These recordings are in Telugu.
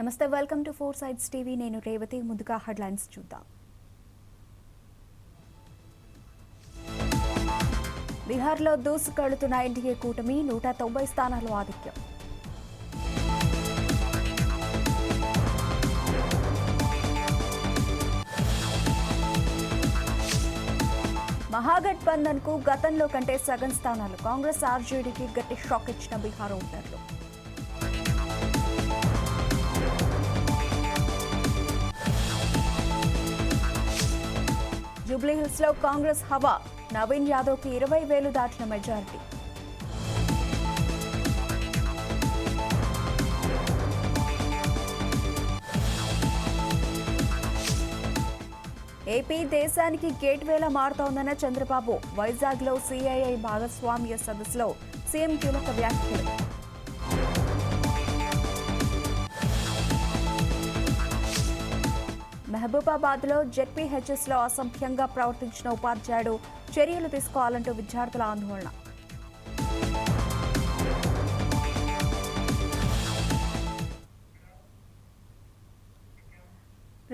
నమస్తే welcome to four sides TV. నేను రేవతి ముందుగా హెడ్లైన్స్ చూద్దాం. బీహార్లో దూసుకెళ్తున్న ఎన్డీఏ కూటమి నూట తొంభై స్థానాలు ఆధిక్యం. మహాగఠబంధన్కు గతంలో కంటే సగం స్థానాలు. కాంగ్రెస్ ఆర్జేడీకి గట్టి షాక్ ఇచ్చిన బీహార్ ఓటర్లు. జూబ్లీహిల్స్లో కాంగ్రెస్ హవా నవీన్ యాదవ్కి ఇరవై వేలు దాటిన మెజారిటీ. ఏపీ దేశానికి గేట్వేలా మారుతోందన్న చంద్రబాబు వైజాగ్లో సిఐఐ భాగస్వామ్య సదస్సులో సీఎం కీలక వ్యాఖ్యలు. మహబూబాబాద్లో జెడ్పీహెచ్ఎస్లో అసభ్యంగా ప్రవర్తించిన ఉపాధ్యాయుడు చర్యలు తీసుకోవాలంటూ విద్యార్థుల ఆందోళన.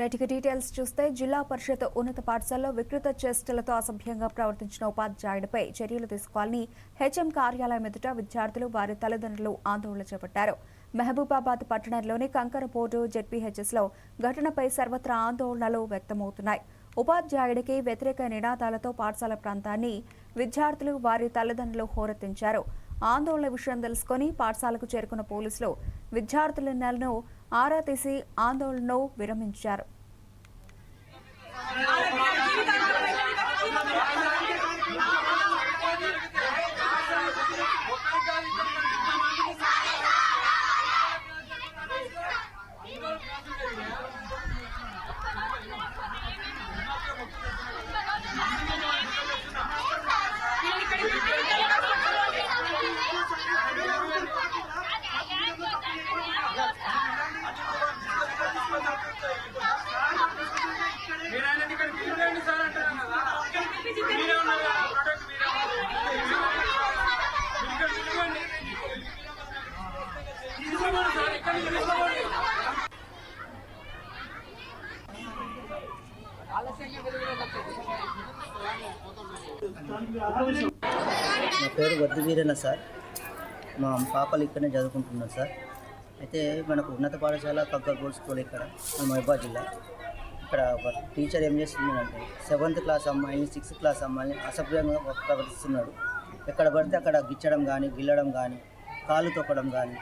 రైట్కి డీటెయిల్స్ చూస్తే జిల్లా పరిషత్ ఉన్నత పాఠశాలలో వికృత చేష్టలతో అసభ్యంగా ప్రవర్తించిన ఉపాధ్యాయుడిపై చర్యలు తీసుకోవాలని హెచ్ఎం కార్యాలయం ఎదుట విద్యార్థులు వారి తల్లిదండ్రులు ఆందోళన చేపట్టారు. మహబూబాబాద్ పట్టణంలోని కంకరపోటు జెడ్పీహెచ్ఎస్లో ఘటనపై సర్వత్రా ఆందోళనలు వ్యక్తమవుతున్నాయి. ఉపాధ్యాయుడికి వ్యతిరేక నినాదాలతో పాఠశాల ప్రాంతాన్ని విద్యార్థులు వారి తల్లిదండ్రులు హోరెత్తించారు. ఆందోళన విషయం తెలుసుకొని పాఠశాలకు చేరుకున్న పోలీసులు విద్యార్థులను ఆరా తీసి ఆందోళనను విరమించారు మీరైనా ఇక్కడ పిలవండి సార్ అంటున్నాను కదా మీరే ఉన్నారు కదా ప్రొడక్ట్ మీరే ఉన్నారు. మీరు ఇక్కడ పిలవండి తీసుకోమని సార్ ఇక్కడ నుంచి తీసుకోమని నా పేరు వద్దు వీరన్న సార్? మా పాపలు ఇక్కడనే చదువుకుంటున్నాం సార్. అయితే మనకు ఉన్నత పాఠశాల కక్కర్ గోల్డ్ స్కూల్ ఇక్కడ మన జిల్లా. ఇక్కడ ఒక టీచర్ ఏం చేస్తుందంటే సెవెంత్ క్లాస్ అమ్మాయిని సిక్స్త్ క్లాస్ అమ్మాయిని అసభ్యంగా ప్రవర్తిస్తున్నాడు. ఎక్కడ పడితే అక్కడ గిచ్చడం కానీ గిల్లడం కానీ కాలు తొక్కడం కానీ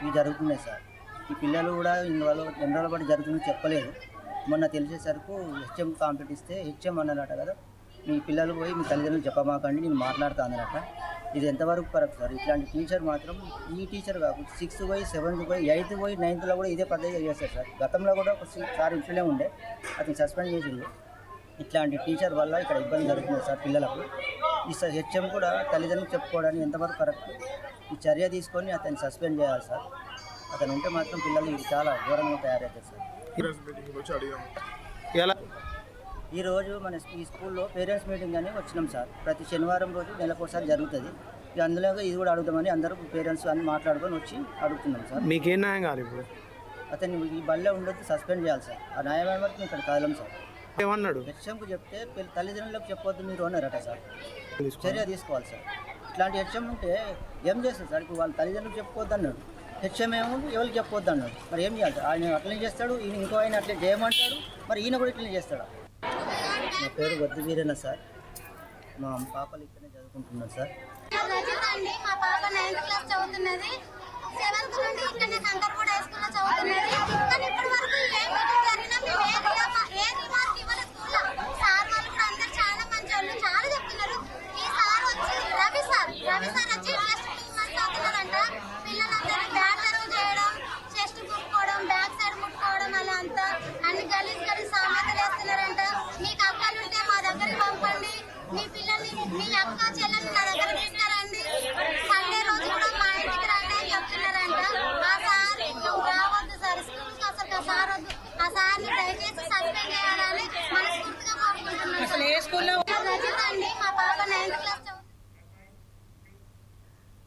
ఇవి జరుగుతున్నాయి సార్. ఈ పిల్లలు కూడా ఇందువల్ల ఎన్నోళ్ళ పడి జరుగుతుందని చెప్పలేదు. మొన్న తెలిసేసరికి హెచ్ఎం కాంప్లీట్ ఇస్తే హెచ్ఎం అన్నట్టు కదా మీ పిల్లలు పోయి మీ తల్లిదండ్రులు చెప్పమాకండి నేను మాట్లాడుతా అన్నారట ఇది ఎంతవరకు కరెక్ట్ సార్? ఇట్లాంటి టీచర్ మాత్రం ఈ టీచర్ కాకుండా సిక్స్త్ పోయి సెవెంత్ పోయి ఎయిత్ పోయి నైన్త్లో కూడా ఇదే పద్ధతిగా చేస్తారు సార్. గతంలో కూడా ఒక సార్ ఇట్లనే ఉండే అతను సస్పెండ్ చేసిండు. ఇట్లాంటి టీచర్ వల్ల ఇక్కడ ఇబ్బంది జరుగుతుంది సార్ పిల్లలకు. ఈ సార్ హెచ్ఎం కూడా తల్లిదండ్రులు చెప్పుకోవడానికి ఎంతవరకు కరెక్ట్? ఈ చర్య తీసుకొని అతన్ని సస్పెండ్ చేయాలి సార్. అతను ఉంటే మాత్రం పిల్లలు చాలా ఘోరంగా తయారవుతారు సార్. ఎలా ఈ రోజు మన ఈ స్కూల్లో పేరెంట్స్ మీటింగ్ అని వచ్చినాం సార్. ప్రతి శనివారం రోజు నెలకోసారి జరుగుతుంది. అందులో ఇది కూడా అడుగుతామని అందరూ పేరెంట్స్ అన్ని మాట్లాడుకొని వచ్చి అడుగుతున్నాం సార్. మీకేం న్యాయం కాదు ఇప్పుడు? అతన్ని ఈ బళ్ళే ఉండొద్దు సస్పెండ్ చేయాలి సార్. ఆ న్యాయమైన వరకు ఇక్కడ కదలం సార్. ఏమన్నాడు? హెచ్ఎంకు చెప్తే తల్లిదండ్రులకు చెప్పొద్దు మీరు అన్నారట సార్. చర్య తీసుకోవాలి సార్. ఇట్లాంటి హెచ్ఎం ఉంటే ఏం చేస్తారు సార్? ఇప్పుడు వాళ్ళ తల్లిదండ్రులకు చెప్పుకోవద్దు అన్నాడు. హెచ్ఎం ఏమో ఎవరికి చెప్పొద్దు అన్నాడు. మరి ఏం చేయాలి సార్? ఆయన అట్లనే చేస్తాడు ఈయన ఇంకో ఆయన అట్లే చేయమంటాడు మరి ఈయన కూడా ఇట్లనే చేస్తాడు? నా పేరు వద్దు వీరేనా సార్. మా పాపలు ఇక్కడనే చదువుకుంటున్నారు సార్. అండి మా పాప నైన్త్ క్లాస్ చదువుతున్నది. సెవెంత్ నుండి ఇక్కడనే కంకర్పూడ హై స్కూల్లో చదువుతున్నది. కానీ ఇప్పటి వరకు ఏ మీటింగ్ జరిగినా మేము ఏ ఏ రిమార్క్ స్కూల్లో. సార్ వాళ్ళు కూడా అందరు చాలా మంచి వాళ్ళు చాలా చెప్తున్నారు. ఈ సార్ వచ్చి రవి సార్ రవి సార్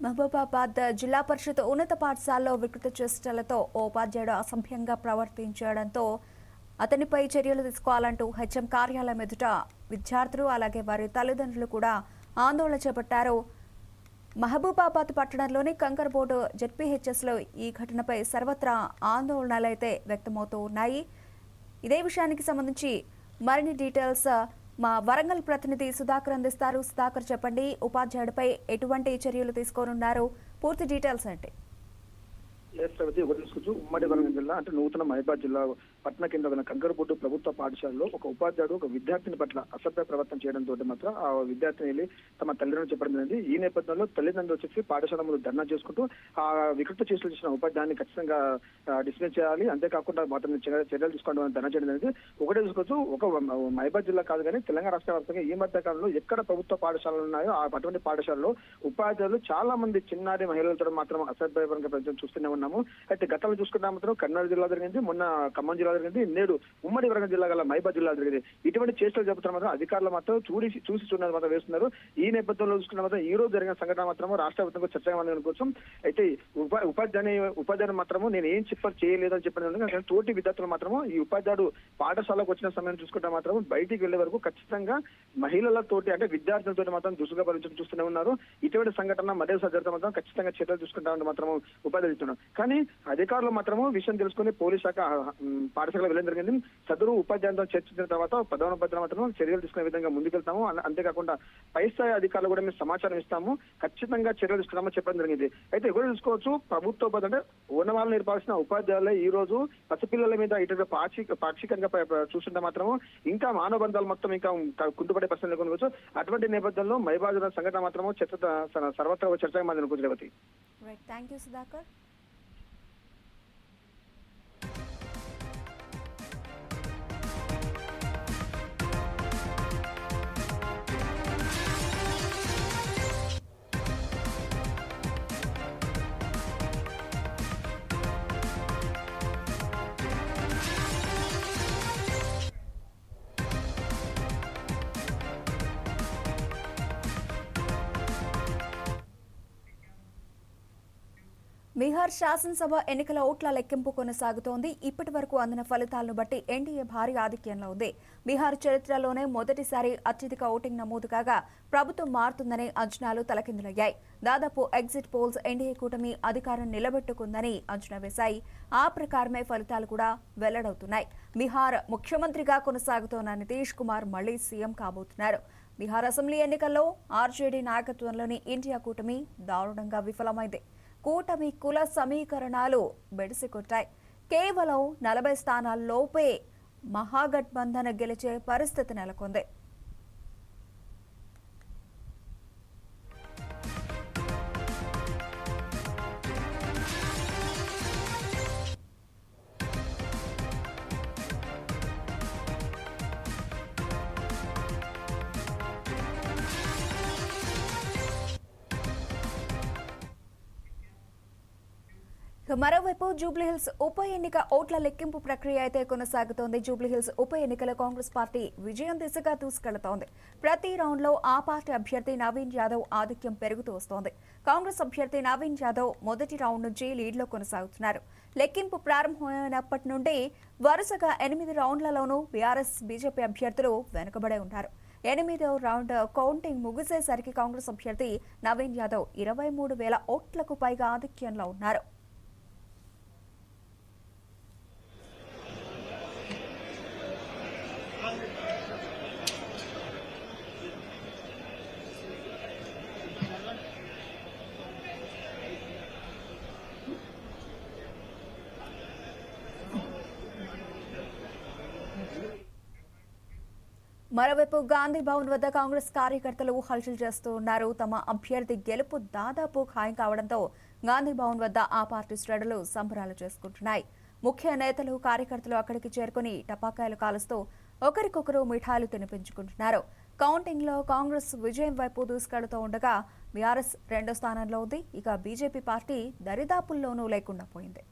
మహబూబాబాద్ జిల్లా పరిషత్ ఉన్నత పాఠశాలలో వికృత చేష్టలతో ఓ ఉపాధ్యాయుడు అసభ్యంగా ప్రవర్తించడంతో అతనిపై చర్యలు తీసుకోవాలంటూ హెచ్ఎం కార్యాలయం ఎదుట విద్యార్థులు అలాగే వారి తల్లిదండ్రులు కూడా ఆందోళన చేపట్టారు. మహబూబాబాద్ పట్టణంలోని కంకర్బోర్డు జెడ్పీహెచ్ఎస్లో ఈ ఘటనపై సర్వత్రా ఆందోళనలైతే వ్యక్తమవుతూ ఉన్నాయి. ఇదే విషయానికి సంబంధించి మరిన్ని డీటెయిల్స్ మా వరంగల్ ప్రతినిధి సుధాకర్ అందిస్తారు. సుధాకర్ చెప్పండి ఉపాధ్యాయుడిపై ఎటువంటి చర్యలు తీసుకోనున్నారు? పూర్తి డీటెయిల్స్ అంటే ఉమ్మడి వరంగల్ జిల్లా అంటే నూతన మహిబాద్ జిల్లా పట్టణ కింద ఉన్న ప్రభుత్వ పాఠశాలలో ఒక ఉపాధ్యాయుడు ఒక విద్యార్థిని పట్ల అసభ్య ప్రవర్తన చేయడంతో మాత్రం ఆ విద్యార్థిని వెళ్ళి తమ తల్లిదండ్రులు చెప్పడం జరిగింది. ఈ నేపథ్యంలో తల్లిదండ్రులు వచ్చేసి పాఠశాల ముందు ధర్నా చేసుకుంటూ ఆ వికృత చేసిన చేసిన ఉపాధ్యాయుని ఖచ్చితంగా డిస్మిస్ చేయాలి. అంతేకాకుండా మాత్రం చర్యలు తీసుకోవడం ధర్నా చేయడం జరిగింది. ఒకటే చూసుకోవచ్చు ఒక మహిబాద్ జిల్లా కాదు కానీ తెలంగాణ రాష్ట్ర వ్యాప్తంగా ఈ మధ్య కాలంలో ఎక్కడ ప్రభుత్వ పాఠశాలలు ఉన్నాయో ఆ అటువంటి పాఠశాలలో ఉపాధ్యాయులు చాలా మంది చిన్నారి మహిళలతో మాత్రం అసభ్యపరంగా ప్రజలు చూస్తూనే ఉన్నాము. అయితే గతంలో చూసుకుంటే మాత్రం కర్నూలు జిల్లా జరిగింది. మొన్న ఖమ్మం జిల్లా జరిగింది. నేడు ఉమ్మడి వరంగల్ జిల్లా గల మహిబాద్ జిల్లా జరిగింది. ఇటువంటి చేష్టలు చెబుతున్న మాత్రం అధికారులు మాత్రం చూడి చూసి చూడడం మాత్రం వేస్తున్నారు. ఈ నేపథ్యంలో చూసుకున్న మాత్రం ఈ రోజు జరిగిన సంఘటన మాత్రం రాష్ట్ర వ్యాప్తంగా చర్చగా కోసం అయితే ఉపా ఉపాధ్యాయ ఉపాధ్యాయులు మాత్రము నేను ఏం చెప్పారు చేయలేదని చెప్పిన తోటి విద్యార్థులు మాత్రము ఈ ఉపాధ్యాయుడు పాఠశాలకు వచ్చిన సమయం చూసుకుంటే మాత్రం బయటికి వెళ్ళే వరకు ఖచ్చితంగా మహిళలతోటి అంటే విద్యార్థులతో మాత్రం దుసుగా భరించడం చూస్తూనే ఉన్నారు. ఇటువంటి సంఘటన మరోసారి జరిగితే మాత్రం ఖచ్చితంగా చర్యలు చూసుకుంటామని మాత్రం ఉపాధ్యాయులు కానీ అధికారులు మాత్రము విషయం తెలుసుకుని పోలీస్ శాఖ పాఠశాల వెళ్ళడం జరిగింది. సదరు ఉపాధ్యాయులతో చర్చించిన తర్వాత పదవన మాత్రం చర్యలు తీసుకునే విధంగా ముందుకెళ్తాము. అంతేకాకుండా పై స్థాయి అధికారులు కూడా మేము సమాచారం ఇస్తాము. ఖచ్చితంగా చర్యలు తీసుకున్నామని చెప్పడం జరిగింది. అయితే ఎవరు చూసుకోవచ్చు ప్రభుత్వ అంటే అంటే ఉన్నవాళ్ళు నేర్పాల్సిన ఉపాధ్యాయులే ఈ రోజు పసిపిల్లల మీద ఇటు పాక్షిక పాక్షికంగా చూస్తుంటే మాత్రం ఇంకా మానవబంధాలు మొత్తం ఇంకా కుంటుపడే పరిస్థితులు కొనుకోవచ్చు అటువంటి నేపథ్యంలో మైబాజన సంఘటన మాత్రం చర్చ సర్వత్రా చర్చగా మాది అనుకోవచ్చు రేవతి. థ్యాంక్ యూ సుధాకర్ బీహార్ శాసనసభ ఎన్నికల ఓట్ల లెక్కింపు కొనసాగుతోంది. ఇప్పటి వరకు అందిన ఫలితాలను బట్టి ఎన్డీఏ భారీ ఆధిక్యంలో ఉంది. బీహార్ చరిత్రలోనే మొదటిసారి అత్యధిక ఓటింగ్ నమోదు కాగా ప్రభుత్వం మారుతుందనే అంచనాలు తలకిందులయ్యాయి. దాదాపు ఎగ్జిట్ పోల్స్ ఎన్డీఏ కూటమి అధికారం నిలబెట్టుకుందని అంచనా వేశాయి. ఆ ప్రకారమే ఫలితాలు కూడా వెల్లడవుతున్నాయి. బీహార్ ముఖ్యమంత్రిగా కొనసాగుతోన్న నితీష్ కుమార్ మళ్ళీ సీఎం కాబోతున్నారు. బీహార్ అసెంబ్లీ ఎన్నికల్లో ఆర్జేడీ నాయకత్వంలోని ఇండియా కూటమి దారుణంగా విఫలమైంది. కూటమి కుల సమీకరణాలు బెడిసికొట్టాయి. కేవలం నలభై స్థానాల్లోపే మహాగఠబంధన గెలిచే పరిస్థితి నెలకొంది. మరోవైపు జూబ్లీహిల్స్ ఉప ఎన్నిక ఓట్ల లెక్కింపు ప్రక్రియ అయితే కొనసాగుతోంది. జూబ్లీహిల్స్ ఉప ఎన్నికల కాంగ్రెస్ పార్టీ విజయం దిశగా దూసుకెళ్తోంది. ప్రతి రౌండ్లో ఆ పార్టీ అభ్యర్థి నవీన్ యాదవ్ ఆధిక్యం పెరుగుతూ వస్తోంది. కాంగ్రెస్ అభ్యర్థి నవీన్ యాదవ్ మొదటి రౌండ్ నుంచి లీడ్లో కొనసాగుతున్నారు. లెక్కింపు ప్రారంభమైనప్పటి నుండి వరుసగా ఎనిమిది రౌండ్లలోనూ బీఆర్ఎస్ బీజేపీ అభ్యర్థులు వెనుకబడే ఉన్నారు. ఎనిమిదవ రౌండ్ కౌంటింగ్ ముగిసేసరికి కాంగ్రెస్ అభ్యర్థి నవీన్ యాదవ్ ఇరవై మూడు వేల ఓట్లకు పైగా ఆధిక్యంలో ఉన్నారు. మరోవైపు గాంధీ భవన్ వద్ద కాంగ్రెస్ కార్యకర్తలు హల్చల్ చేస్తూ ఉన్నారు. తమ అభ్యర్థి గెలుపు దాదాపు ఖాయం కావడంతో గాంధీ భవన్ వద్ద ఆ పార్టీ శ్రేణులు సంబరాలు చేసుకుంటున్నాయి. ముఖ్య నేతలు కార్యకర్తలు అక్కడికి చేరుకుని టపాకాయలు కాలుస్తూ ఒకరికొకరు మిఠాయిలు తినిపించుకుంటున్నారు. కౌంటింగ్లో కాంగ్రెస్ విజయం వైపు దూసుకెడుతూ ఉండగా బీఆర్ఎస్ రెండో స్థానంలో ఉంది. ఇక బీజేపీ పార్టీ దరిదాపుల్లోనూ లేకుండా పోయింది.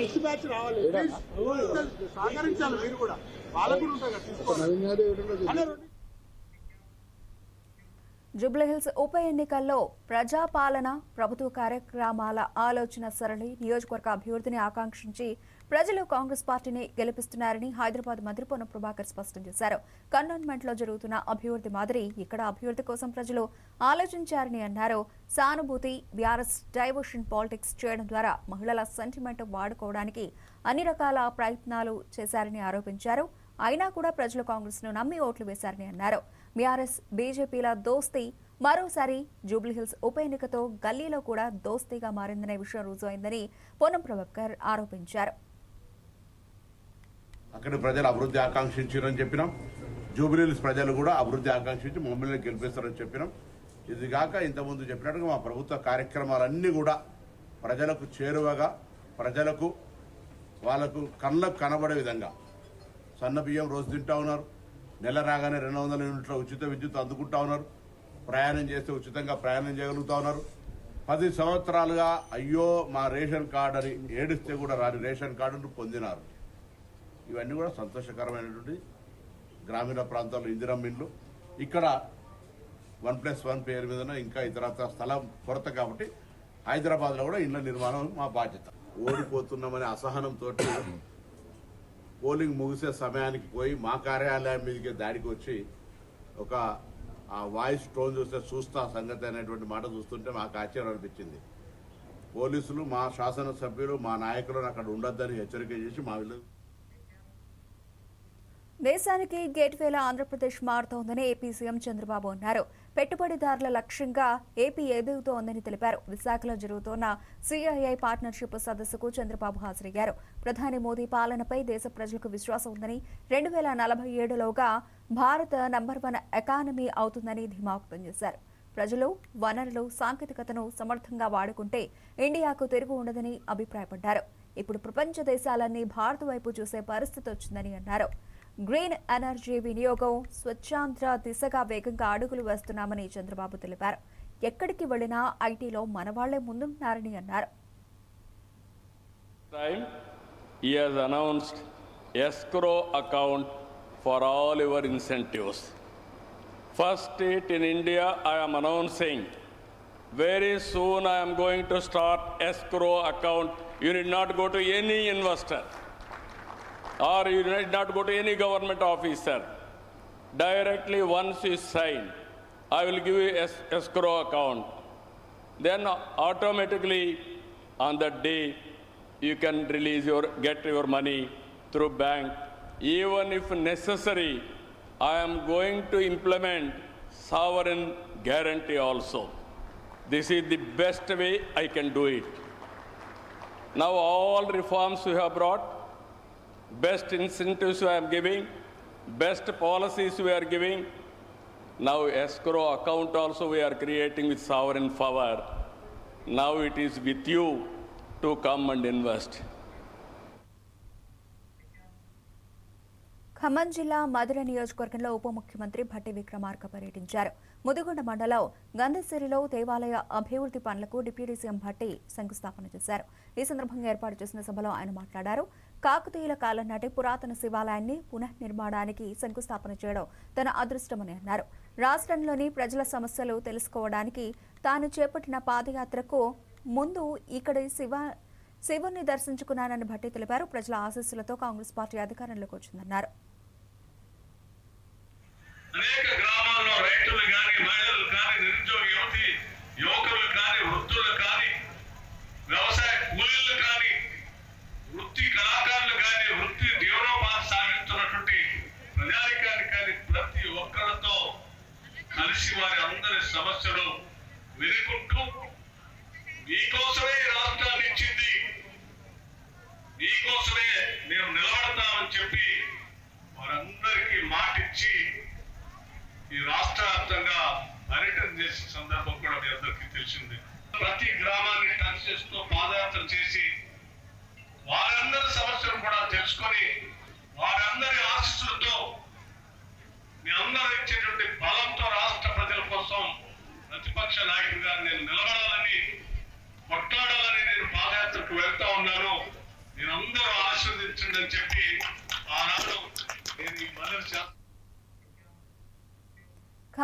నెక్స్ట్ బ్యాచ్ రావాలి సహకరించాలి మీరు కూడా. వాళ్ళకు కూడా. జూబ్లీహిల్స్ ఉప ఎన్నికల్లో ప్రజాపాలన ప్రభుత్వ కార్యక్రమాల ఆలోచన సరళి నియోజకవర్గ అభివృద్ధిని ఆకాంక్షించి ప్రజలు కాంగ్రెస్ పార్టీని గెలిపిస్తున్నారని హైదరాబాద్ మంత్రి పొన్నం ప్రభాకర్ స్పష్టం చేశారు. కంటోన్మెంట్లో జరుగుతున్న అభివృద్ధి మాదిరి ఇక్కడ అభివృద్ధి కోసం ప్రజలు ఆలోచించారని అన్నారు. సానుభూతి బీఆర్ఎస్ డైవర్షన్ పాలిటిక్స్ చేయడం ద్వారా మహిళల సెంటిమెంట్ వాడుకోవడానికి అన్ని రకాల ప్రయత్నాలు చేశారని ఆరోపించారు. అయినా కూడా ప్రజలు కాంగ్రెస్ను నమ్మి ఓట్లు వేశారని అన్నారు. బీఆర్ఎస్ బీజేపీల దోస్తీ మరోసారి జూబ్లీహిల్స్ ఉప ఎన్నికతో గల్లీలో కూడా దోస్తీగా మారిందనే విషయం రుజువైందని పొన్నం ప్రభాకర్ ఆరోపించారు. అక్కడ ప్రజలు అభివృద్ధి ఆకాంక్షించారని చెప్పినాం. జూబ్లీహిల్స్ ప్రజలు కూడా అభివృద్ధి ఆకాంక్షించి మమ్మల్ని గెలిపిస్తారని చెప్పినాం. ఇది కాక ఇంతకుముందు చెప్పినట్టుగా మా ప్రభుత్వ కార్యక్రమాలన్నీ కూడా ప్రజలకు చేరువగా ప్రజలకు వాళ్ళకు కళ్ళకు కనబడే విధంగా సన్న బియ్యం రోజు తింటా ఉన్నారు. నెల రాగానే రెండు వందల యూనిట్ల ఉచిత విద్యుత్ అందుకుంటా ఉన్నారు. ప్రయాణం చేస్తే ఉచితంగా ప్రయాణం చేయగలుగుతా ఉన్నారు. పది సంవత్సరాలుగా అయ్యో మా రేషన్ కార్డు అని ఏడిస్తే కూడా రాని రేషన్ కార్డును పొందినారు. ఇవన్నీ కూడా సంతోషకరమైనటువంటి గ్రామీణ ప్రాంతాల్లో ఇందిరమ్మ మిల్లు ఇక్కడ వన్ ప్లస్ వన్ పేరు మీద ఇంకా ఇతరత్ర స్థలం కొరత కాబట్టి హైదరాబాద్లో కూడా ఇండ్ల నిర్మాణం మా బాధ్యత. ఓడిపోతున్నామనే అసహనంతో పోలింగ్ ముగిసే సమయానికి పోయి మా కార్యాలయం మీదకి దాడికి వచ్చి ఒక ఆ వాయిస్ టోన్ చూస్తే చూస్తా సంగతి అనేటువంటి మాట చూస్తుంటే మాకు ఆశ్చర్యం అనిపించింది. పోలీసులు మా శాసనసభ్యులు మా నాయకులను అక్కడ ఉండొద్దని హెచ్చరిక చేసి మా వీళ్ళు దేశానికి గేట్వేలా ఆంధ్రప్రదేశ్ మారుతోందని ఏపీ సీఎం చంద్రబాబు అన్నారు. పెట్టుబడిదారుల లక్ష్యంగా ఏపీ ఎదుగుతోందని తెలిపారు. విశాఖలో జరుగుతోన్న సిఐఐ పార్ట్నర్షిప్ సదస్సుకు చంద్రబాబు హాజరయ్యారు. ప్రధాని మోదీ పాలనపై దేశ ప్రజలకు విశ్వాసం ఉందని రెండు వేల నలభై ఏడులోగా భారత నంబర్ వన్ ఎకానమీ అవుతుందని ధీమా వ్యక్తం చేశారు. ప్రజలు వనరులు సాంకేతికతను సమర్థంగా వాడుకుంటే ఇండియాకు తిరుగు ఉండదని అభిప్రాయపడ్డారు. ఇప్పుడు ప్రపంచ దేశాలన్నీ భారత్ వైపు చూసే పరిస్థితి వచ్చిందని అన్నారు. గ్రీన్ ఎనర్జీ వినియోగం స్వచ్ఛాంత్ర దిశగా వేగంగా అడుగులు వేస్తున్నామని చంద్రబాబు తెలిపారు. ఎక్కడికి వెళ్ళినా ఐటీలో మనవాళ్ళే ముందుంటున్నారని అన్నారు. Escrow account for all your incentives first state in India I'm announcing very soon I'm going to start escrow account you need not go to any investor or you need not go to any government officer. Directly once you sign, I will give you es- escrow account. Then automatically on that day you can release your get your money through bank. Even if necessary i am going to implement sovereign guarantee also. This is the best way i can do it. Now all reforms we have brought best incentives I am giving best policies we are giving now escrow account also we are creating with sovereign in power now it is with you to come and invest Khammam జిల్లా మధుర నియోజకవర్గంలో ఉప ముఖ్యమంత్రి భట్టి విక్రమార్క పర్యటించారు. ముదిగొండ మండలం గంధసిరిలో దేవాలయ అభివృద్ది పనులకు డిప్యూటీ సీఎం భట్టి శంకుస్థాపన చేశారు. ఈ సందర్భంగా ఏర్పాటు చేసిన సభలో ఆయన మాట్లాడారు. కాకతీయుల కాలం నాటి పురాతన శివాలయాన్ని పునఃనిర్మాణానికి శంకుస్థాపన చేయడం తన అదృష్టమని అన్నారు. రాష్ట్రంలోని ప్రజల సమస్యలు తెలుసుకోవడానికి తాను చేపట్టిన పాదయాత్రకు ముందు ఇక్కడ శివ శివుణ్ణి దర్శించుకున్నానని భట్టి తెలిపారు. ప్రజల ఆశీస్సులతో కాంగ్రెస్ పార్టీ అధికారంలోకి వచ్చిందన్నారు.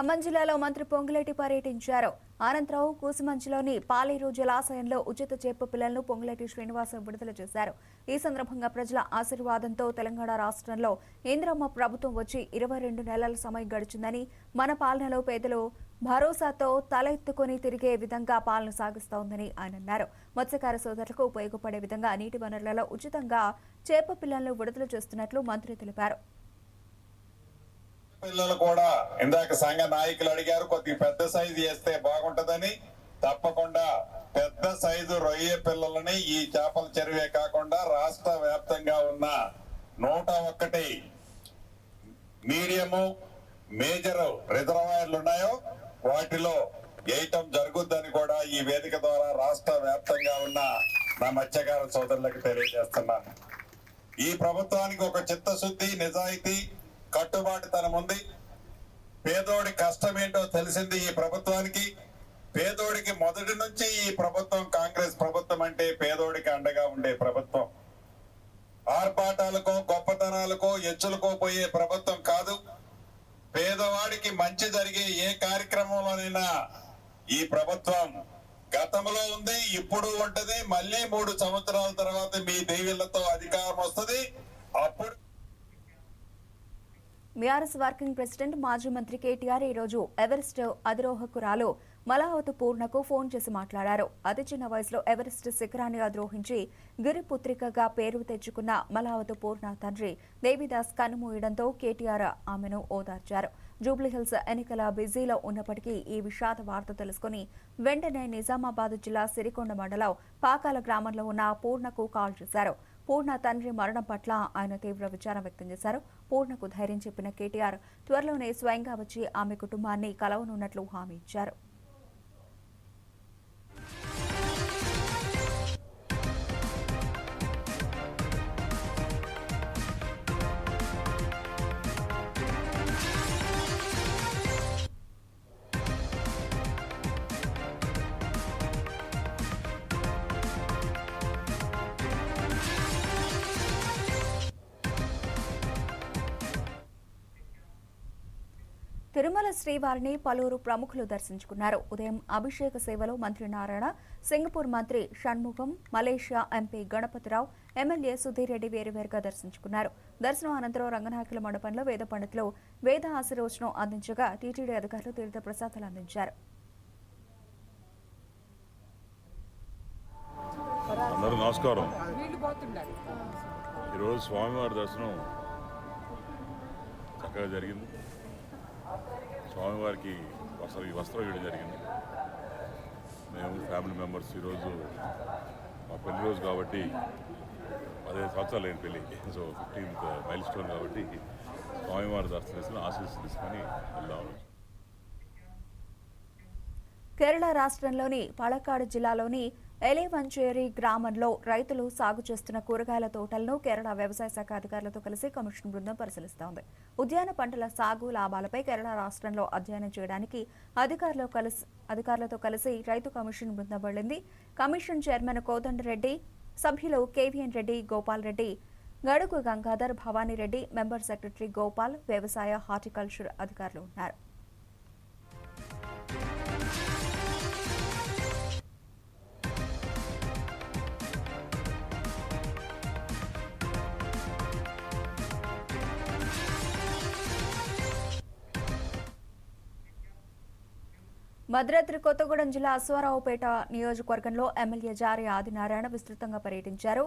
ఖమ్మం జిల్లాలో మంత్రి పొంగులేటి పర్యటించారు. అనంతరం కూసుమంచిలోని పాలేరు జలాశయంలో ఉచిత చేప పిల్లలను పొంగులేటి శ్రీనివాసం విడుదల చేశారు. ఈ సందర్భంగా ప్రజల ఆశీర్వాదంతో తెలంగాణ రాష్ట్రంలో ఇంద్రమ్మ ప్రభుత్వం వచ్చి ఇరవై రెండు నెలల సమయం గడిచిందని మన పాలనలో పేదలు భరోసాతో తలెత్తుకుని తిరిగే విధంగా పాలన సాగిస్తోందని ఆయన అన్నారు. మత్స్యకార సోదరులకు ఉపయోగపడే విధంగా నీటి వనరులలో ఉచితంగా చేప పిల్లలను విడుదల చేస్తున్నట్లు మంత్రి తెలిపారు. పిల్లలు కూడా ఇందాక సంఘ నాయకులు అడిగారు కొద్దిగా పెద్ద సైజు చేస్తే బాగుంటుందని. తప్పకుండా పెద్ద సైజు రొయ్య పిల్లలని ఈ చేపల చెరువే కాకుండా రాష్ట్ర వ్యాప్తంగా ఉన్న నూట ఒక్కటి మీడియము మేజర్ రిజర్వాయర్లు ఉన్నాయో వాటిలో వేయటం జరుగుద్దని కూడా ఈ వేదిక ద్వారా రాష్ట్ర వ్యాప్తంగా ఉన్న నా మత్స్యకార సోదరులకు తెలియజేస్తున్నాను ఈ ప్రభుత్వానికి ఒక చిత్తశుద్ధి నిజాయితీ కట్టుబాటుతనం ఉంది పేదోడి కష్టం ఏంటో తెలిసింది ఈ ప్రభుత్వానికి. పేదోడికి మొదటి నుంచి ఈ ప్రభుత్వం కాంగ్రెస్ ప్రభుత్వం అంటే పేదోడికి అండగా ఉండే ప్రభుత్వం. ఆర్పాటాలకో గొప్పతనాలకో ఎచ్చులకో పోయే ప్రభుత్వం కాదు. పేదవాడికి మంచి జరిగే ఏ కార్యక్రమంలోనైనా ఈ ప్రభుత్వం గతంలో ఉంది ఇప్పుడు ఉంటది. మళ్ళీ మూడు సంవత్సరాల తర్వాత మీ దేవీళ్ళతో అధికారం వస్తది. అప్పుడు బీఆర్ఎస్ వర్కింగ్ ప్రెసిడెంట్ మాజీ మంత్రి కేటీఆర్ ఈరోజు రోజు ఎవరెస్ట్ అధిరోహకురాలు మలావతి పూర్ణకు ఫోన్ చేసి మాట్లాడారు. అతి చిన్న వయసులో ఎవరెస్ట్ శిఖరాన్ని అధిరోహించి గిరిపుత్రికగా పేరు తెచ్చుకున్న మలావతి పూర్ణ తండ్రి దేవిదాస్ కన్నుమూయడంతో కేటీఆర్ ఆమెను ఓదార్చారు. జూబ్లీహిల్స్ ఎన్నికల బిజీలో ఉన్నప్పటికీ ఈ విషాద వార్త తెలుసుకుని వెంటనే నిజామాబాద్ జిల్లా సిరికొండ మండలం పాకాల గ్రామంలో ఉన్న పూర్ణకు కాల్ చేశారు. పూర్ణ తండ్రి మరణం పట్ల ఆయన తీవ్ర విచారం వ్యక్తం చేశారు. పూర్ణకు ధైర్యం చెప్పిన కేటీఆర్ త్వరలోనే స్వయంగా వచ్చి ఆమె కుటుంబాన్ని కలవనున్నట్లు హామీ ఇచ్చారు. తిరుమల శ్రీవారిని పలువురు ప్రముఖులు దర్శించుకున్నారు. ఉదయం అభిషేక సేవలో మంత్రి నారాయణ సింగపూర్ మంత్రి Shanmugam Malaysia MP Ganapathirao MLA Sudheer Reddy వేరువేరుగా దర్శించుకున్నారు. దర్శనం అనంతరం రంగనాయకుల మండపంలో వేద పండితులు వేద ఆశీర్వచనం అందించగా టీటీడీ అధికారులు తీర్థ ప్రసాదాలు అందించారు. అందరూ నమస్కారం. ఈరోజు స్వామివారి దర్శనం చక్కగా జరిగింది. స్వామివారికి వస్త్ర వస్త్రం ఇవ్వడం జరిగింది. మేము ఫ్యామిలీ మెంబర్స్ ఈరోజు మా పెళ్ళి రోజు కాబట్టి పదిహేను సంవత్సరాలు అయిన పెళ్ళి సో ఫిఫ్టీన్త్ మైల్ స్టోన్ కాబట్టి స్వామివారి దర్శనం చేసుకుని ఆశీస్సు తీసుకొని వెళ్దాం. కేరళ రాష్ట్రంలోని పాలక్కాడు జిల్లాలోని ఎలేవంచేరి గ్రామంలో రైతులు సాగు చేస్తున్న కూరగాయల తోటలను కేరళ వ్యవసాయ శాఖ అధికారులతో కలిసి కమిషన్ బృందం పరిశీలిస్తోంది. ఉద్యాన పంటల సాగు లాభాలపై కేరళ రాష్ట్రంలో అధ్యయనం చేయడానికి అధికారులు కలిసి అధికారులతో కలిసి రైతు కమిషన్ బృందం వెళ్ళింది కమిషన్ చైర్మన్ కోదండరెడ్డి సభ్యులు KVN Reddy Gopal Reddy Gadugu Gangadhar Bhavanireddy member secretary Gopal వ్యవసాయ హార్టికల్చర్ అధికారులు ఉన్నారు. భద్రాద్రి కొత్తగూడెం జిల్లా అశ్వారావుపేట నియోజకవర్గంలో ఎమ్మెల్యే జారి ఆదినారాయణ విస్తృతంగా పర్యటించారు.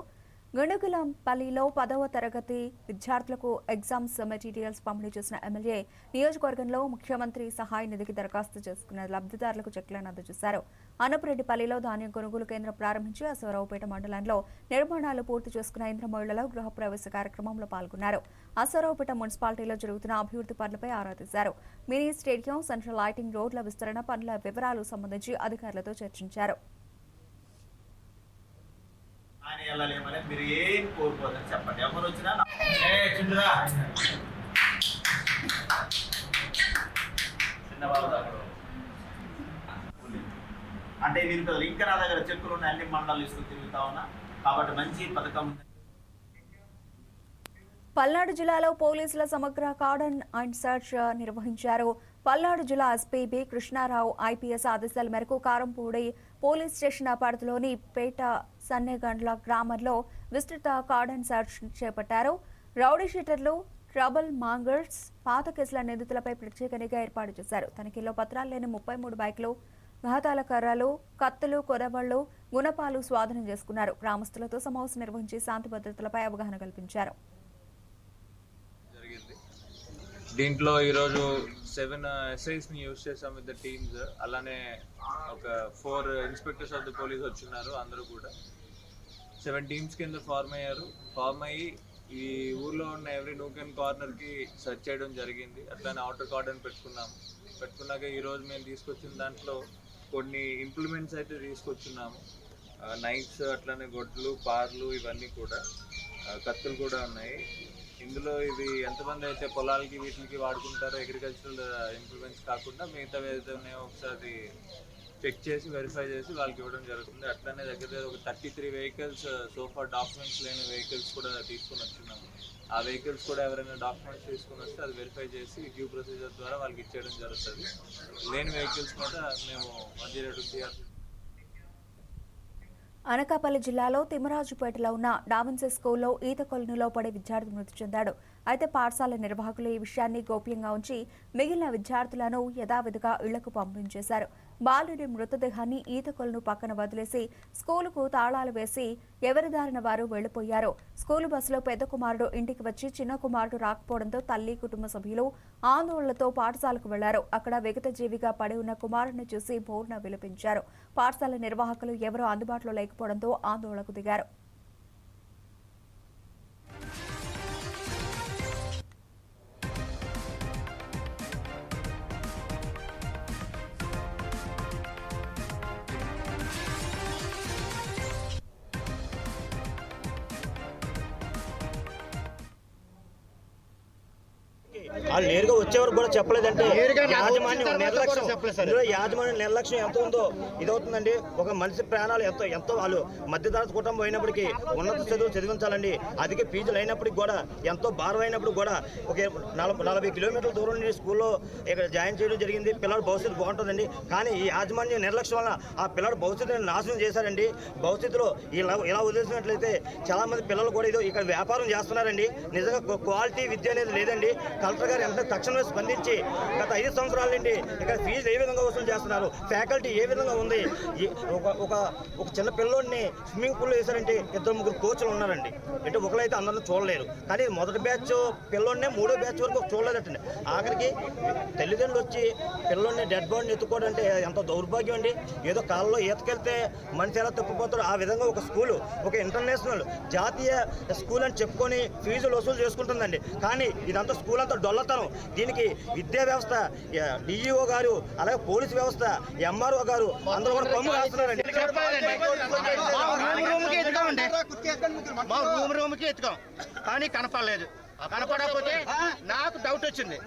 గుండుగులంపల్లిలో పదవ తరగతి విద్యార్థులకు ఎగ్జామ్స్ మెటీరియల్స్ పంపిణీ చేసిన ఎమ్మెల్యే నియోజకవర్గంలో ముఖ్యమంత్రి సహాయ నిధికి దరఖాస్తు చేసుకున్న లబ్ధిదారులకు చెక్లను అందజేశారు. అనపరెడ్డిపల్లిలో ధాన్యం కొనుగోలు కేంద్రం ప్రారంభించి అశ్వారావుపేట మండలంలో నిర్మాణాలు పూర్తి చేసుకున్న ఇంద్ర గృహప్రవేశ కార్యక్రమంలో పాల్గొన్నారు. అశ్వారావుపేట మున్సిపాలిటీలో జరుగుతున్న అభివృద్ధి పనులపై ఆరా తీశారు. మినీ స్టేడియం సెంట్రల్ లైటింగ్ రోడ్ల విస్తరణ పనుల వివరాలు సంబంధించి అధికారులతో చర్చించారు. ఆయన వెళ్ళలేమని మీరు ఏం కోరుకోదని చెప్పండి. ఎవరు వచ్చినా నా- ఏ, అంటే మీరు ఇంకా నా దగ్గర చెక్కులు ఉన్నాయి అన్ని మండలాలు ఇస్తూ తిరుగుతా ఉన్నా. కాబట్టి మంచి పథకం పల్నాడు జిల్లాలో పోలీసుల సమగ్ర కార్డన్ అండ్ సెర్చ్ నిర్వహించారు. పల్నాడు జిల్లా ఎస్పీ బి కృష్ణారావు ఐపీఎస్ ఆదేశాల మేరకు కారంపూడి పోలీస్ స్టేషన్ పరిధిలోని పేట సన్నెగండ్ల గ్రామంలో విస్తృత కార్డన్ సెర్చ్ చేపట్టారు. రౌడీ షీటర్లు ట్రబుల్ మాంగర్స్ పాత కేసుల నిందితులపై ప్రత్యేక నిఘా ఏర్పాటు చేశారు. తనిఖీలో పత్రాలు లేని ముప్పై మూడు బైక్లు ఘాతాల కర్రలు కత్తులు కొరవళ్ళు గుణపాలు స్వాధీనం చేసుకున్నారు. గ్రామస్తులతో సమావేశం నిర్వహించి శాంతి భద్రతలపై అవగాహన కల్పించారు. దీంట్లో ఈరోజు సెవెన్ ఎస్ఐస్ని యూజ్ చేసాం విత్ ద టీమ్స్. అలానే ఒక four inspectors of the police వచ్చిన్నారు అందరూ కూడా. సెవెన్ టీమ్స్ కింద ఫార్మ్ అయ్యారు. ఫార్మ్ అయ్యి ఈ ఊర్లో ఉన్న ఎవ్రీ నూక్ అండ్ కార్నర్కి సెర్చ్ చేయడం జరిగింది. అట్లానే అవుటర్ కార్డన్ పెట్టుకున్నాము పెట్టుకున్నాక ఈరోజు మేము తీసుకొచ్చిన దాంట్లో కొన్ని ఇంప్లిమెంట్స్ అయితే తీసుకొచ్చున్నాము. నైఫ్స్ అట్లానే గొడ్లు పార్లు ఇవన్నీ కూడా కత్తులు కూడా ఉన్నాయి. ఇందులో ఇవి ఎంతమంది అయితే పొలాలకి వీటికి వాడుకుంటారో అగ్రికల్చరల్ ఇంప్లిమెంట్స్ కాకుండా మిగతా ఏదైతే ఒకసారి చెక్ చేసి వెరిఫై చేసి వాళ్ళకి ఇవ్వడం జరుగుతుంది. అట్లనే దగ్గర దగ్గర ఒక థర్టీ త్రీ వెహికల్స్ సోఫా డాక్యుమెంట్స్ లేని వెహికల్స్ కూడా తీసుకొని వచ్చినాము ఆ వెహికల్స్ కూడా ఎవరైనా డాక్యుమెంట్స్ తీసుకొని వస్తే అది వెరిఫై చేసి డ్యూ ప్రొసీజర్ ద్వారా వాళ్ళకి ఇచ్చేయడం జరుగుతుంది. లేని వెహికల్స్ కూడా మేము వన్ రెడ్డి అనకాపల్లి జిల్లాలో తిమ్మరాజుపేటలో ఉన్న డావన్సెస్ స్కూల్లో ఈత కొలనులో పడే విద్యార్థి మృతి చెందాడు. అయితే పాఠశాల నిర్వాహకులు ఈ విషయాన్ని గోప్యంగా ఉంచి మిగిలిన విద్యార్థులను యథావిధిగా ఇళ్ళకు పంపించేశారు. బాలుడి మృతదేహాన్ని ఈత కొలను పక్కన వదిలేసి స్కూలుకు తాళాలు వేసి ఎవరి దారిన వారు వెళ్ళిపోయారు స్కూలు బస్సులో పెద్ద కుమారుడు ఇంటికి వచ్చి చిన్న కుమారుడు రాకపోవడంతో తల్లి కుటుంబ సభ్యులు ఆందోళనతో పాఠశాలకు వెళ్ళారు. అక్కడ విగత జీవిగా పడి ఉన్న కుమారుడిని చూసి బోర్న విలపించారు. పాఠశాల నిర్వాహకులు ఎవరూ అందుబాటులో లేకపోవడంతో ఆందోళనకు దిగారు. వాళ్ళు నేరుగా వచ్చేవారు కూడా చెప్పలేదంటే యాజమాన్యం నిర్లక్ష్యం. యాజమాన్యం నిర్లక్ష్యం ఎంత ఉందో ఇదవుతుందండి. ఒక మనిషి ప్రాణాలు ఎంతో ఎంతో వాళ్ళు మధ్యతరగతి కుటుంబం అయినప్పటికీ ఉన్నత చదువు చదివించాలండి. అధిక ఫీజులు అయినప్పటికీ కూడా ఎంతో భారం అయినప్పుడు కూడా ఒక నలభై నలభై కిలోమీటర్ల దూరం నుండి స్కూల్లో ఇక్కడ జాయిన్ చేయడం జరిగింది. పిల్లల భవిష్యత్తు బాగుంటుందండి. కానీ ఈ యాజమాన్యం నిర్లక్ష్యం వల్ల ఆ పిల్లల భవిష్యత్తుని నాశనం చేశారండి. భవిష్యత్తులో ఇలా ఇలా వదిలేసినట్లయితే చాలా మంది పిల్లలు కూడా ఇదో ఇక్కడ వ్యాపారం చేస్తున్నారండి. నిజంగా క్వ- క్వాలిటీ విద్య అనేది లేదండి. కలెక్టర్ గారు ఎంత తక్షణమే స్పందించి గత ఐదు సంవత్సరాల నుండి ఇక్కడ ఫీజు ఏ విధంగా వసూలు చేస్తున్నారు? ఫ్యాకల్టీ ఏ విధంగా ఉంది? ఒక ఒక ఒక చిన్న పిల్లోడిని స్విమ్మింగ్ పూల్లో వేశారంటే ఇద్దరు ముగ్గురు కోచ్లు ఉన్నారండి. అంటే ఒకరైతే అందరిని చూడలేరు. కానీ మొదటి బ్యాచ్ పిల్లోడినే మూడో బ్యాచ్ వరకు చూడలేదండి ఆఖరికి తల్లిదండ్రులు వచ్చి పిల్లోడిని డెడ్ బాడీని ఎత్తుకోవడం అంటే ఎంత దౌర్భాగ్యం అండి. ఏదో కాలంలో ఈతకెళ్తే మనిషి ఎలా తప్పిపోతాడో ఆ విధంగా ఒక స్కూలు ఒక ఇంటర్నేషనల్ జాతీయ స్కూల్ అని చెప్పుకొని ఫీజులు వసూలు చేసుకుంటుందండి. కానీ ఇదంతా స్కూల్ అంతా డొల్లతనం దీనికి విద్యా వ్యవస్థ డిఈఓ గారు అలాగే పోలీస్ వ్యవస్థ ఎంఆర్ఓ గారు అందరూ కూడా కొమ్ము రాస్తున్నారండి రూమ్ రూమ్కి ఎత్తుకోం. కానీ కనపడలేదు. కనపడకపోతే నాకు డౌట్ వచ్చింది.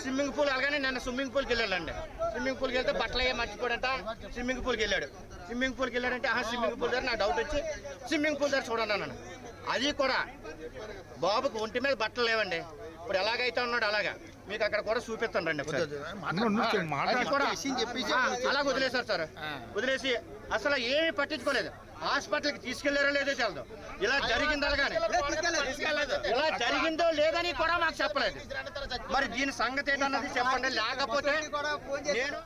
స్విమ్మింగ్ పూల్ అలాగనే నన్ను స్విమ్మింగ్ పూల్కి వెళ్ళాడండి స్విమ్మింగ్ పూల్కి వెళ్తే బట్టలు అయ్యే మర్చిపోడంట. స్విమ్మింగ్ పూల్కి వెళ్ళాడు. స్విమ్మింగ్ పూల్కి వెళ్ళాడంటే ఆ స్విమ్మింగ్ పూల్ దగ్గర నాకు డౌట్ వచ్చి స్విమ్మింగ్ పూల్ దగ్గర చూడండి అన్నాను. అది కూడా. బాబుకు ఒంటి మీద బట్టలు లేవండి. ఇప్పుడు ఎలాగైతే ఉన్నాడు అలాగా. మీకు అక్కడ కూడా చూపిస్తాను రండి అలాగ వదిలేశారు సార్. వదిలేసి అసలు ఏమీ పట్టించుకోలేదు. హాస్పిటల్కి తీసుకెళ్ళారో లేదో తెలదు. ఇలా జరిగింది అలాగానే ఇలా జరిగిందో లేదని కూడా మాకు చెప్పలేదు. మరి దీని సంగతి ఏంటన్నది చెప్పండి. లేకపోతే నేను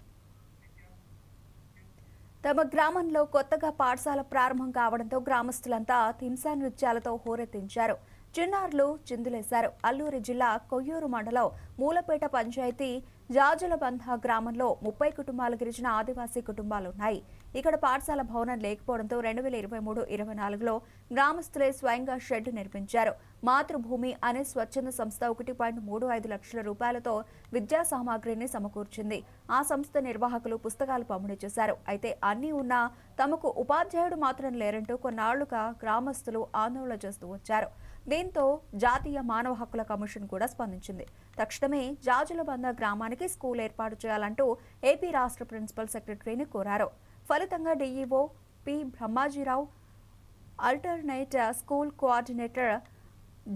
తమ గ్రామంలో కొత్తగా పాఠశాల ప్రారంభం కావడంతో గ్రామస్తులంతా హింసా నృత్యాలతో హోరెత్తించారు. చిన్నారులు చిందులేశారు. అల్లూరి జిల్లా కొయ్యూరు మండలం మూలపేట పంచాయతీ జాజులబంధ గ్రామంలో ముప్పై కుటుంబాలు గిరిజన ఆదివాసీ కుటుంబాలున్నాయి. ఇక్కడ పాఠశాల భవనం లేకపోవడంతో రెండు వేల ఇరవై మూడు ఇరవై నాలుగులో గ్రామస్తులే స్వయంగా షెడ్ నిర్మించారు. మాతృభూమి అనే స్వచ్ఛంద సంస్థ ఒకటి పాయింట్ మూడు ఐదు లక్షల రూపాయలతో విద్యా సామాగ్రిని సమకూర్చింది. ఆ సంస్థ నిర్వాహకులు పుస్తకాలు పంపిణీ చేశారు. అయితే అన్నీ ఉన్నా తమకు ఉపాధ్యాయుడు మాత్రం లేరంటూ కొన్నాళ్ళుగా గ్రామస్తులు ఆందోళన చేస్తూ వచ్చారు. దీంతో జాతీయ మానవ హక్కుల కమిషన్ కూడా స్పందించింది. తక్షణమే జాజులబంద గ్రామానికి స్కూల్ ఏర్పాటు చేయాలంటూ ఏపీ రాష్ట్ర ప్రిన్సిపల్ సెక్రటరీని కోరారు. ఫలితంగా DEO P Brahmajirao alternate school coordinator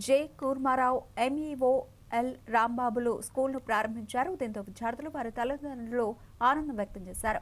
J Kurmarao MEO L రాంబాబులు స్కూల్ను ప్రారంభించారు. దీంతో విద్యార్థులు వారి తల్లిదండ్రులు ఆనందం వ్యక్తం చేశారు.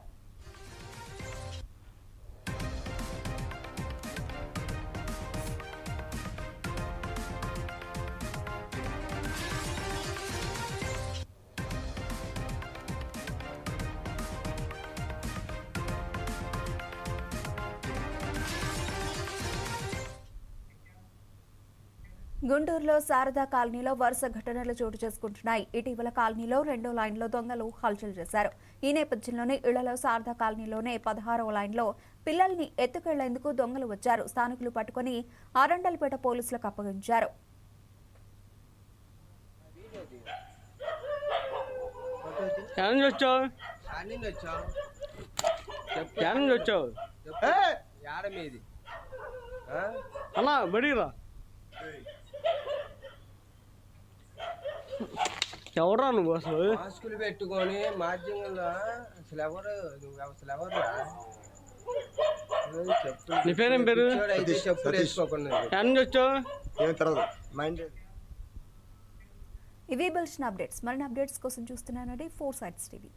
గుంటూరులో శారదా కాలనీలో వరుస ఘటనలు చోటు చేసుకుంటున్నాయి. ఇటీవల కాలనీలో రెండో లైన్లో దొంగలు హల్చల్ చేశారు. ఈ నేపథ్యంలోనే ఇళ్ళలో శారదా కాలనీలోనే పదహారవ లైన్లో పిల్లల్ని ఎత్తుకెళ్ళేందుకు దొంగలు వచ్చారు. స్థానికులు పట్టుకుని ఆరండలపేట పోలీసులకు అప్పగించారు. అన్నా బడిరా ఎవరా నువ్వు అసలు? మాస్కులు పెట్టుకొని మాధ్యమంలో అసలు ఎవరు? నువ్వు అసలు ఎవరు నీ పేరేం పేరు? చెప్పులు వేసుకోకుండా మైండ్ ఇవి బుల్షన్ అప్డేట్స్ మరిన్ని అప్డేట్స్ కోసం చూస్తున్నానండి ఫోర్ సైట్స్ టీవీ.